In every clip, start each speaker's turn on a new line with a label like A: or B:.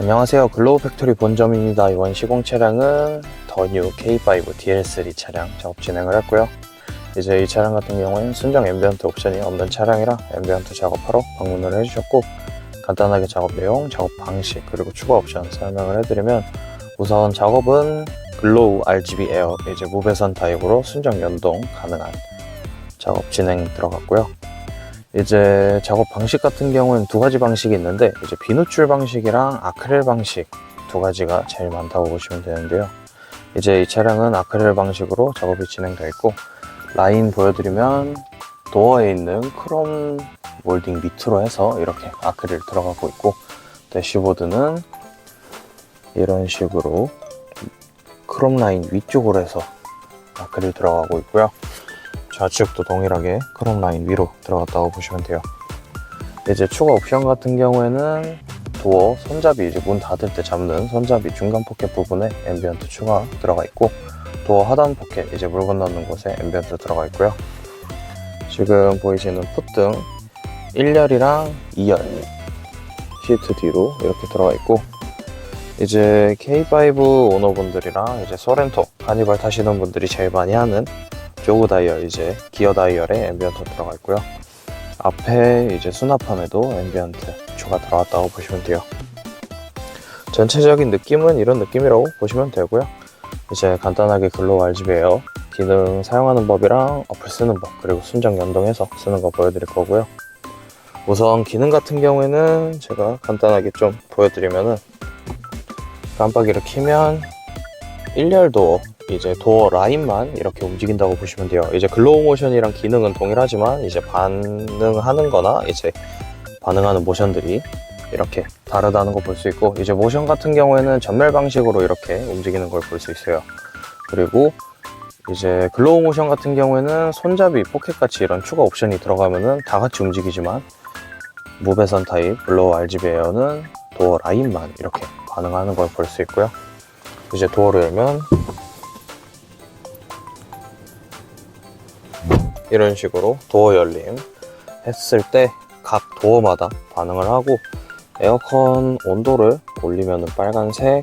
A: 안녕하세요. 글로우 팩토리 본점입니다. 이번 시공 차량은 더 뉴 K5 DL3 차량 작업 진행을 했고요. 이제 이 차량 같은 경우에는 순정 앰비언트 옵션이 없는 차량이라 앰비언트 작업하러 방문을 해주셨고 간단하게 작업 내용, 작업 방식, 그리고 추가 옵션 설명을 해드리면 우선 작업은 글로우 RGB 에어 이제 무배선 타입으로 순정 연동 가능한 작업 진행 들어갔고요. 이제 작업 방식 같은 경우는 두 가지 방식이 있는데 이제 비누출 방식이랑 아크릴 방식 두 가지가 제일 많다고 보시면 되는데요. 이제 이 차량은 아크릴 방식으로 작업이 진행되어 있고 라인 보여드리면 도어에 있는 크롬 몰딩 밑으로 해서 이렇게 아크릴 들어가고 있고 대시보드는 이런 식으로 크롬 라인 위쪽으로 해서 아크릴 들어가고 있고요. 좌측도 동일하게 크롬 라인 위로 들어갔다고 보시면 돼요. 이제 추가 옵션 같은 경우에는 도어 손잡이 이제 문 닫을 때 잡는 손잡이 중간 포켓 부분에 앰비언트 추가 들어가 있고 도어 하단 포켓 이제 물 건너는 곳에 앰비언트 들어가 있고요. 지금 보이시는 풋등 1열이랑 2열 시트 뒤로 이렇게 들어가 있고 이제 K5 오너분들이랑 이제 소렌토 카니발 타시는 분들이 제일 많이 하는 조그 다이얼 이제 기어 다이얼에 앰비언트 들어가 있고요. 앞에 이제 수납함에도 앰비언트 추가 들어갔다고 보시면 돼요. 전체적인 느낌은 이런 느낌이라고 보시면 되고요. 이제 간단하게 RGB 에어 기능 사용하는 법이랑 어플 쓰는 법 그리고 순정 연동해서 쓰는 거 보여드릴 거고요. 우선 기능 같은 경우에는 제가 간단하게 좀 보여드리면은 깜빡이를 키면 1열 도어 이제 도어 라인만 이렇게 움직인다고 보시면 돼요. 이제 글로우 모션이랑 기능은 동일하지만 이제 반응하는 거나 이제 반응하는 모션들이 이렇게 다르다는 거 볼 수 있고 이제 모션 같은 경우에는 전멸 방식으로 이렇게 움직이는 걸 볼 수 있어요. 그리고 이제 글로우 모션 같은 경우에는 손잡이, 포켓 같이 이런 추가 옵션이 들어가면은 다 같이 움직이지만 무배선 타입 글로우 RGB 에어는 도어 라인만 이렇게 반응하는 걸 볼 수 있고요. 이제 도어를 열면 이런 식으로 도어 열림 했을 때 각 도어마다 반응을 하고 에어컨 온도를 올리면은 빨간색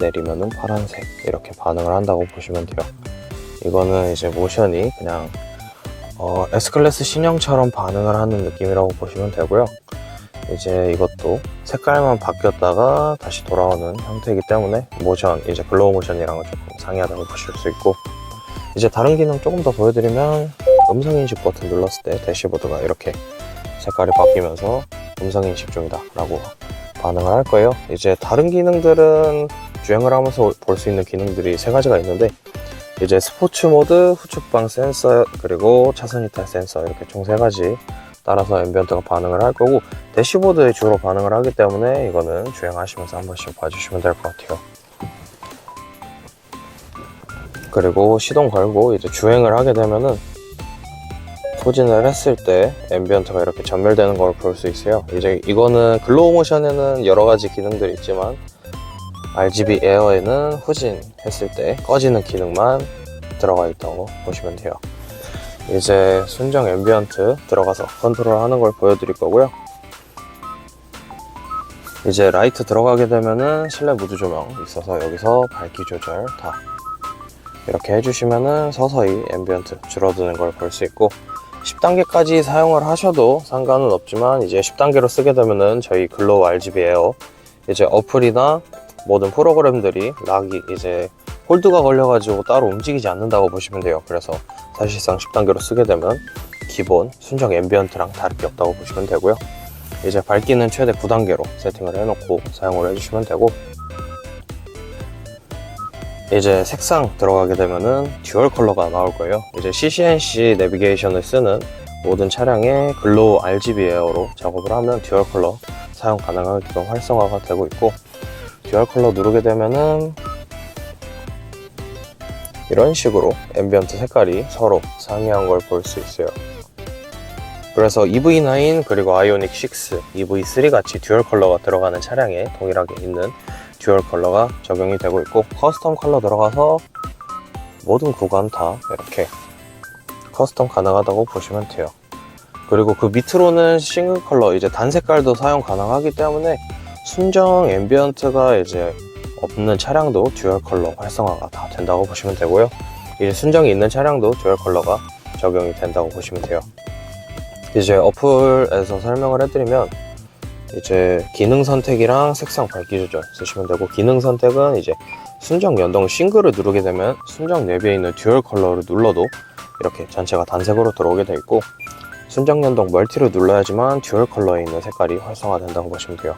A: 내리면은 파란색 이렇게 반응을 한다고 보시면 돼요. 이거는 이제 모션이 그냥 어, S클래스 신형처럼 반응을 하는 느낌이라고 보시면 되고요. 이제 이것도 색깔만 바뀌었다가 다시 돌아오는 형태이기 때문에 모션 이제 글로우 모션이랑은 조금 상이하다고 보실 수 있고 이제 다른 기능 조금 더 보여드리면 음성인식 버튼 눌렀을 때 대시보드가 이렇게 색깔이 바뀌면서 음성인식 중이다 라고 반응을 할 거예요. 이제 다른 기능들은 주행을 하면서 볼 수 있는 기능들이 세 가지가 있는데 이제 스포츠 모드, 후측방 센서, 그리고 차선 이탈 센서 이렇게 총 세 가지 따라서 앰비언트가 반응을 할 거고 대시보드에 주로 반응을 하기 때문에 이거는 주행하시면서 한 번씩 봐주시면 될 것 같아요. 그리고 시동 걸고 이제 주행을 하게 되면은 후진을 했을 때 앰비언트가 이렇게 전멸되는 걸 볼 수 있어요. 이제 이거는 글로우 모션에는 여러 가지 기능들이 있지만 RGB 에어에는 후진 했을 때 꺼지는 기능만 들어가 있다고 보시면 돼요. 이제 순정 앰비언트 들어가서 컨트롤 하는 걸 보여드릴 거고요. 이제 라이트 들어가게 되면은 실내 무드 조명 있어서 여기서 밝기 조절 다 이렇게 해주시면은 서서히 앰비언트 줄어드는 걸 볼 수 있고 10단계까지 사용을 하셔도 상관은 없지만 이제 10단계로 쓰게 되면은 저희 글로우 RGB 에어 이제 어플이나 모든 프로그램들이 락이 이제 홀드가 걸려가지고 따로 움직이지 않는다고 보시면 돼요. 그래서 사실상 10단계로 쓰게 되면 기본 순정 앰비언트랑 다를 게 없다고 보시면 되고요. 이제 밝기는 최대 9단계로 세팅을 해놓고 사용을 해주시면 되고 이제 색상 들어가게 되면은 듀얼 컬러가 나올 거예요. 이제 CCNC 내비게이션을 쓰는 모든 차량에 글로우 RGB 에어로 작업을 하면 듀얼 컬러 사용 가능하게끔 활성화가 되고 있고 듀얼 컬러 누르게 되면은 이런 식으로 앰비언트 색깔이 서로 상이한 걸 볼 수 있어요. 그래서 EV9 그리고 아이오닉 6, EV3 같이 듀얼 컬러가 들어가는 차량에 동일하게 있는 듀얼 컬러가 적용이 되고 있고 커스텀 컬러 들어가서 모든 구간 다 이렇게 커스텀 가능하다고 보시면 돼요. 그리고 그 밑으로는 싱글 컬러 이제 단 색깔도 사용 가능하기 때문에 순정 앰비언트가 이제 없는 차량도 듀얼 컬러 활성화가 다 된다고 보시면 되고요. 이제 순정이 있는 차량도 듀얼 컬러가 적용이 된다고 보시면 돼요. 이제 어플에서 설명을 해드리면 이제 기능 선택이랑 색상 밝기 조절 쓰시면 되고 기능 선택은 이제 순정 연동 싱글을 누르게 되면 순정 내비에 있는 듀얼 컬러를 눌러도 이렇게 전체가 단색으로 들어오게 돼 있고 순정 연동 멀티를 눌러야지만 듀얼 컬러에 있는 색깔이 활성화된다고 보시면 돼요.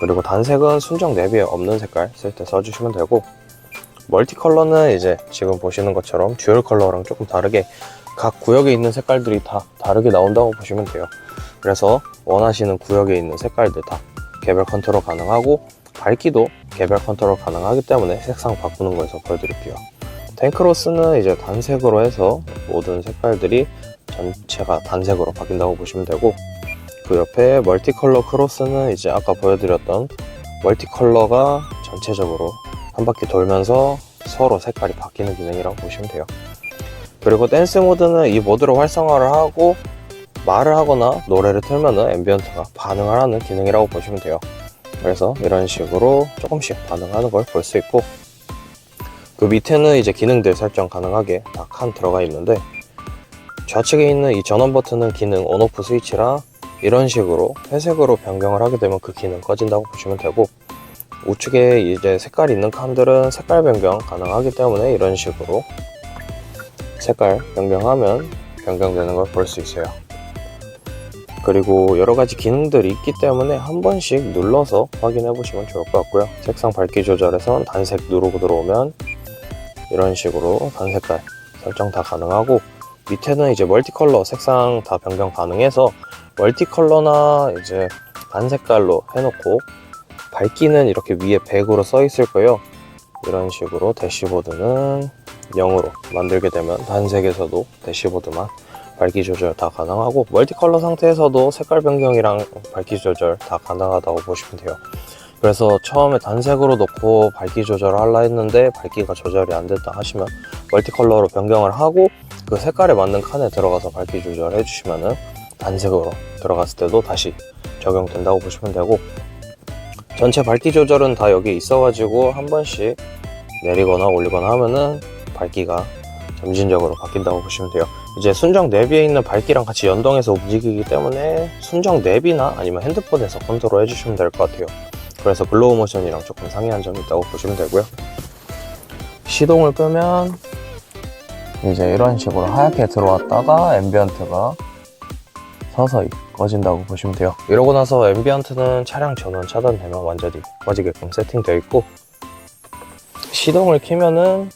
A: 그리고 단색은 순정 내비에 없는 색깔 쓸 때 써주시면 되고 멀티 컬러는 이제 지금 보시는 것처럼 듀얼 컬러랑 조금 다르게 각 구역에 있는 색깔들이 다 다르게 나온다고 보시면 돼요. 그래서 원하시는 구역에 있는 색깔들 다 개별 컨트롤 가능하고 밝기도 개별 컨트롤 가능하기 때문에 색상 바꾸는 거에서 보여드릴게요. 탱크로스는 이제 단색으로 해서 모든 색깔들이 전체가 단색으로 바뀐다고 보시면 되고 그 옆에 멀티컬러 크로스는 이제 아까 보여드렸던 멀티컬러가 전체적으로 한 바퀴 돌면서 서로 색깔이 바뀌는 기능이라고 보시면 돼요. 그리고 댄스 모드는 이 모드를 활성화를 하고 말을 하거나 노래를 틀면은 앰비언트가 반응을 하는 기능이라고 보시면 돼요. 그래서 이런 식으로 조금씩 반응하는 걸 볼 수 있고 그 밑에는 이제 기능들 설정 가능하게 다칸 들어가 있는데 좌측에 있는 이 전원 버튼은 기능 온오프 스위치라 이런 식으로 회색으로 변경을 하게 되면 그 기능 꺼진다고 보시면 되고 우측에 이제 색깔 있는 칸들은 색깔 변경 가능하기 때문에 이런 식으로 색깔 변경하면 변경되는 걸 볼 수 있어요. 그리고 여러 가지 기능들이 있기 때문에 한 번씩 눌러서 확인해 보시면 좋을 것 같고요. 색상 밝기 조절에선 단색 누르고 들어오면 이런 식으로 단색깔 설정 다 가능하고 밑에는 이제 멀티컬러 색상 다 변경 가능해서 멀티컬러나 이제 단색깔로 해놓고 밝기는 이렇게 위에 100으로 써 있을 거예요. 이런 식으로 대시보드는 0으로 만들게 되면 단색에서도 대시보드만 밝기 조절 다 가능하고 멀티컬러 상태에서도 색깔 변경이랑 밝기 조절 다 가능하다고 보시면 돼요. 그래서 처음에 단색으로 놓고 밝기 조절을 하려 했는데 밝기가 조절이 안 됐다 하시면 멀티컬러로 변경을 하고 그 색깔에 맞는 칸에 들어가서 밝기 조절을 해주시면은 단색으로 들어갔을 때도 다시 적용된다고 보시면 되고 전체 밝기 조절은 다 여기 있어가지고 한 번씩 내리거나 올리거나 하면은 밝기가 점진적으로 바뀐다고 보시면 돼요. 이제 순정 내비에 있는 밝기랑 같이 연동해서 움직이기 때문에 순정 내비나 아니면 핸드폰에서 컨트롤 해주시면 될 것 같아요. 그래서 글로우 모션이랑 조금 상이한 점이 있다고 보시면 되고요. 시동을 끄면 이제 이런 식으로 하얗게 들어왔다가 앰비언트가 서서히 꺼진다고 보시면 돼요. 이러고 나서 앰비언트는 차량 전원 차단되면 완전히 꺼지게끔 세팅되어 있고 시동을 켜면은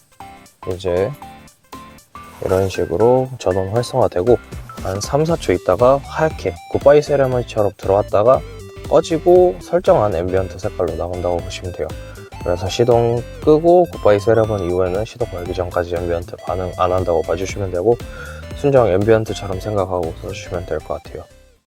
A: 이제 이런 식으로 전원 활성화되고 한 3, 4초 있다가 하얗게 굿바이 세레머니처럼 들어왔다가 꺼지고 설정한 앰비언트 색깔로 나온다고 보시면 돼요. 그래서 시동 끄고 굿바이 세레머니 이후에는 시동 걸기 전까지 앰비언트 반응 안 한다고 봐주시면 되고 순정 앰비언트처럼 생각하고 써주시면 될 것 같아요.